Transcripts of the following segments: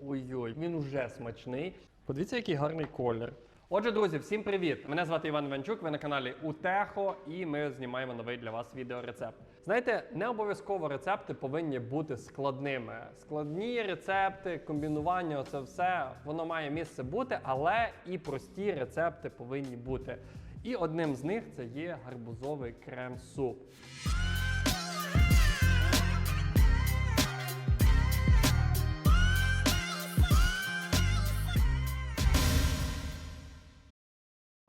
Ой-ой, він уже смачний. Подивіться, який гарний колір. Отже, друзі, всім привіт! Мене звати Іван Іванчук, ви на каналі Утехо, і ми знімаємо новий для вас відеорецепт. Знаєте, не обов'язково рецепти повинні бути складними. Складні рецепти, комбінування, це все воно має місце бути, але і прості рецепти повинні бути. І одним з них це є гарбузовий крем-суп.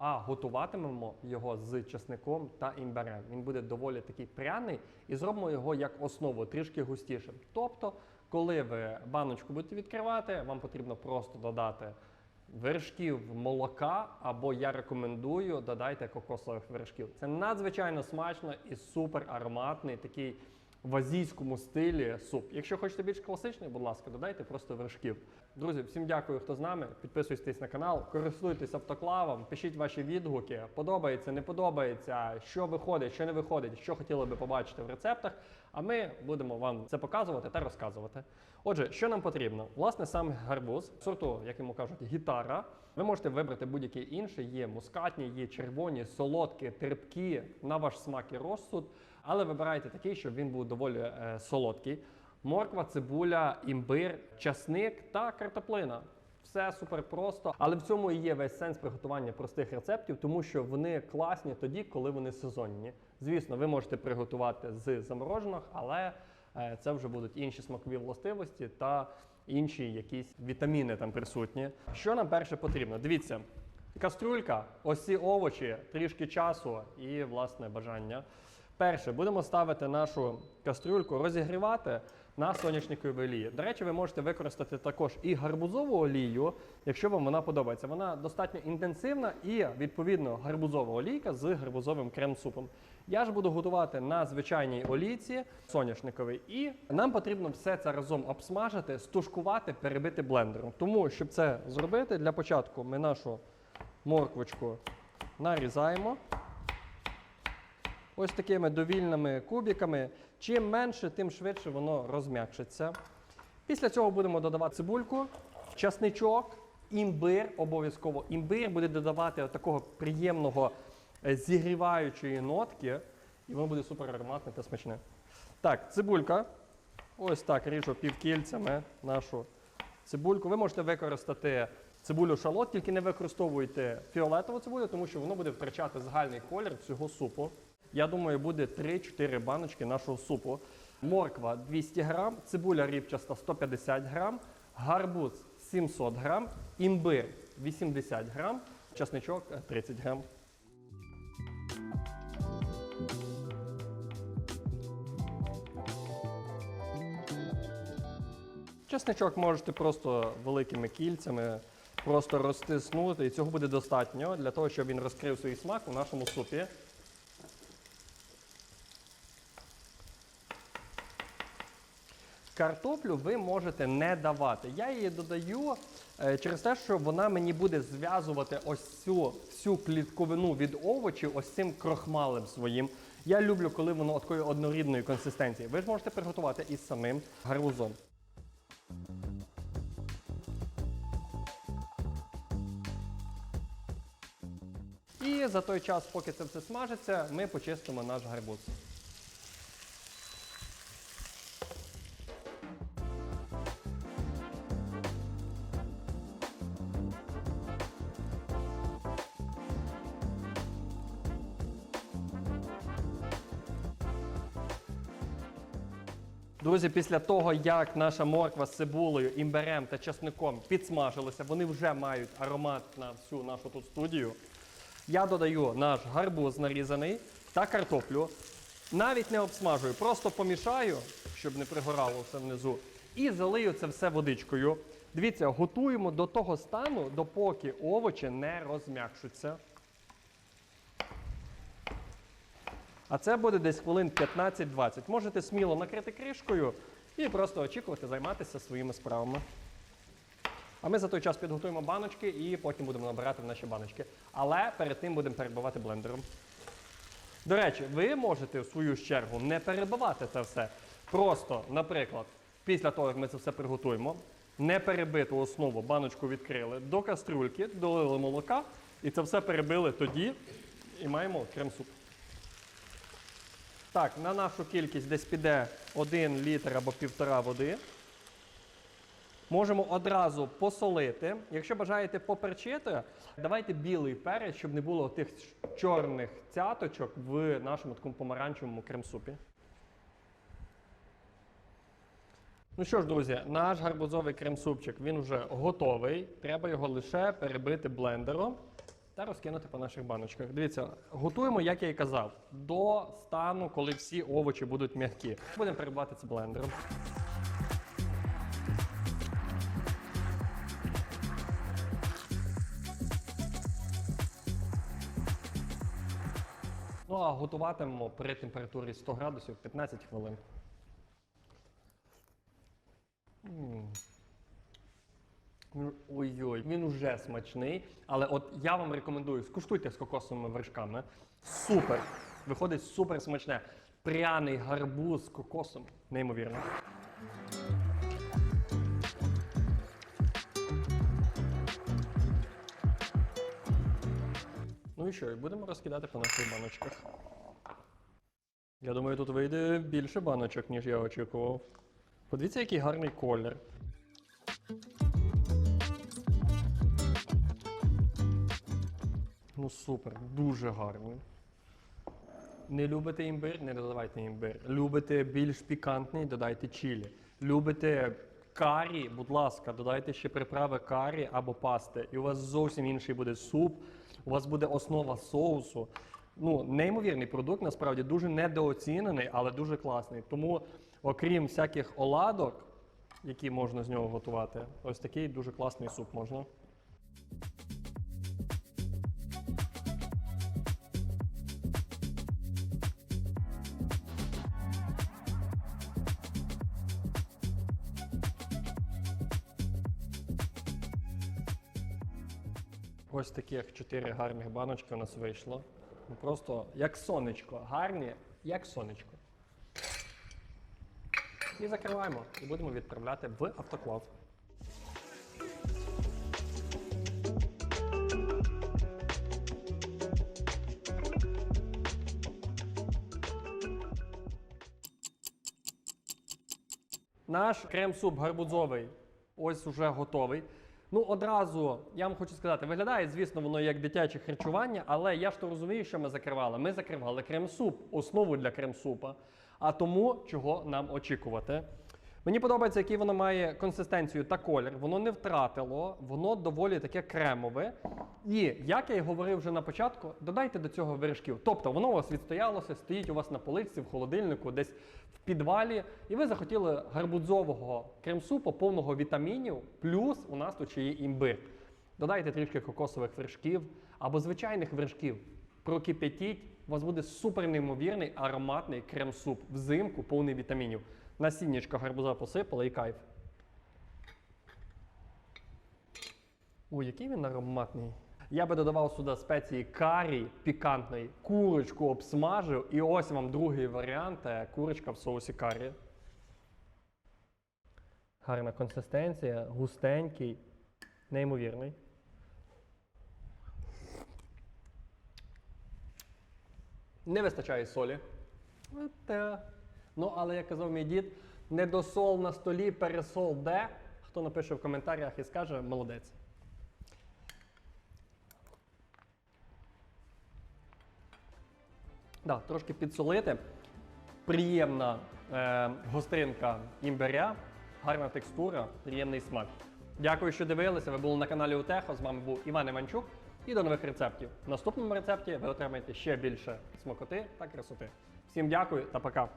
А готуватимемо його з чесником та імбирем. Він буде доволі такий пряний і зробимо його як основу, трішки густішим. Тобто, коли ви баночку будете відкривати, вам потрібно просто додати вершків молока, або я рекомендую додайте кокосових вершків. Це надзвичайно смачно і супер ароматний такий в азійському стилі суп. Якщо хочете більш класичний, будь ласка, додайте просто вершків. Друзі, всім дякую, хто з нами. Підписуйтесь на канал, користуйтесь автоклавом, пишіть ваші відгуки. Подобається, не подобається, що виходить, що не виходить, що хотіли би побачити в рецептах. А ми будемо вам це показувати та розказувати. Отже, що нам потрібно? Власне, сам гарбуз, сорту, як йому кажуть, гітара. Ви можете вибрати будь-який інший. Є мускатні, є червоні, солодкі, терпкі, на ваш смак і розсуд. Але вибирайте такий, щоб він був доволі е, солодкий. Морква, цибуля, імбир, часник та картоплина. Все супер просто, але в цьому і є весь сенс приготування простих рецептів, тому що вони класні тоді, коли вони сезонні. Звісно, ви можете приготувати з заморожених, але е, це вже будуть інші смакові властивості та інші якісь вітаміни там присутні. Що нам перше потрібно? Дивіться, кастрюлька, ось ці овочі, трішки часу і власне бажання. Перше, будемо ставити нашу кастрюльку, розігрівати на соняшниковій олії. До речі, ви можете використати також і гарбузову олію, якщо вам вона подобається. Вона достатньо інтенсивна і, відповідно, гарбузова олійка з гарбузовим крем-супом. Я ж буду готувати на звичайній олійці соняшниковій. І нам потрібно все це разом обсмажити, стушкувати, перебити блендером. Тому, щоб це зробити, для початку ми нашу морквочку нарізаємо ось такими довільними кубиками. Чим менше, тим швидше воно розм'якшиться. Після цього будемо додавати цибульку, часничок, імбир обов'язково. Імбир буде додавати такого приємного е, зігріваючої нотки, і воно буде супер ароматне та смачне. Так, цибулька. Ось так ріжу півкільцями нашу цибульку. Ви можете використати цибулю шалот, тільки не використовуйте фіолетову цибулю, тому що воно буде втрачати загальний колір цього супу. Я думаю, буде 3-4 баночки нашого супу. Морква 200 грам, цибуля рібчаста 150 грам, гарбуз 700 грам, імбир 80 грам, часничок е, 30 грам. Чесничок можете просто великими кільцями просто розтиснути, і цього буде достатньо для того, щоб він розкрив свій смак у нашому супі. Картоплю ви можете не давати. Я її додаю е, через те, що вона мені буде зв'язувати ось цю всю клітковину від овочів ось цим крохмалем своїм. Я люблю, коли воно такої однорідної консистенції. Ви ж можете приготувати із самим гарбузом. І за той час, поки це все смажиться, ми почистимо наш гарбуз. Друзі, після того, як наша морква з цибулею, імбирем та часником підсмажилися, вони вже мають аромат на всю нашу тут студію. Я додаю наш гарбуз нарізаний та картоплю. Навіть не обсмажую, просто помішаю, щоб не пригорало все внизу. І залию це все водичкою. Дивіться, готуємо до того стану, допоки овочі не розм'якшуться. А це буде десь хвилин 15-20. Можете сміло накрити кришкою і просто очікувати займатися своїми справами. А ми за той час підготуємо баночки і потім будемо набирати в наші баночки. Але перед тим будемо перебивати блендером. До речі, ви можете в свою чергу не перебивати це все. Просто, наприклад, після того, як ми це все приготуємо, неперебиту основу баночку відкрили до каструльки, долили молока і це все перебили тоді і маємо крем-суп. Так, на нашу кількість десь піде 1 літр або півтора води. Можемо одразу посолити. Якщо бажаєте поперчити, давайте білий перець, щоб не було тих чорних цяточок в нашому такому помаранчевому крем-супі. Ну що ж, друзі, наш гарбузовий крем-супчик він вже готовий. Треба його лише перебити блендером та розкинути по наших баночках. Дивіться, готуємо, як я і казав, до стану, коли всі овочі будуть м'які. Будемо перебивати це блендером. Ну а готуватимемо при температурі 100 градусів 15 хвилин. М. Ну, Ой-ой, він уже смачний. Але от я вам рекомендую, скуштуйте з кокосовими вершками. Супер! Виходить супер смачне. Пряний гарбуз з кокосом. Неймовірно. Ну і що, і будемо розкидати по наших баночках. Я думаю, тут вийде більше баночок, ніж я очікував. Подивіться, який гарний колір. Ну супер, дуже гарний. Не любите імбир, не додавайте імбир. Любите більш пікантний, додайте чилі. Любите карі, будь ласка, додайте ще приправи карі або пасти. І у вас зовсім інший буде суп, у вас буде основа соусу. Ну, неймовірний продукт, насправді дуже недооцінений, але дуже класний. Тому, окрім всяких оладок, які можна з нього готувати, ось такий дуже класний суп можна. Ось таких чотири гарних баночки у нас вийшло. Ну, Просто як сонечко. Гарні, як сонечко. І закриваємо. І будемо відправляти в автоклав. Наш крем-суп гарбузовий ось уже готовий. Ну, одразу я вам хочу сказати, виглядає, звісно, воно як дитяче харчування, але я ж то розумію, що ми закривали. Ми закривали крем-суп, основу для крем-супа. А тому, чого нам очікувати. Мені подобається, який воно має консистенцію та колір. Воно не втратило, воно доволі таке кремове. І як я і говорив вже на початку, додайте до цього вершків. Тобто воно у вас відстоялося, стоїть у вас на полиці, в холодильнику, десь в підвалі, і ви захотіли гарбузового крем-супу, повного вітамінів, плюс у нас тут ще є імбир. Додайте трішки кокосових вершків або звичайних вершків. Прокип'ятіть, у вас буде супер неймовірний ароматний крем-суп взимку, повний вітамінів. Насіннячка гарбуза посипали і кайф. Ой, який він ароматний. Я би додавав сюди спеції карі пікантної, курочку обсмажив, і ось вам другий варіант е, курочка в соусі карі. Гарна консистенція, густенький, неймовірний. Не вистачає солі. Е. Ну, але як казав мій дід, недосол на столі, пересол де. Хто напише в коментарях і скаже, молодець. Да, трошки підсолити. Приємна е, гостринка імбиря, гарна текстура, приємний смак. Дякую, що дивилися. Ви були на каналі Утехо. З вами був Іван Іванчук. І до нових рецептів. В наступному рецепті ви отримаєте ще більше смакоти та красоти. Всім дякую та пока.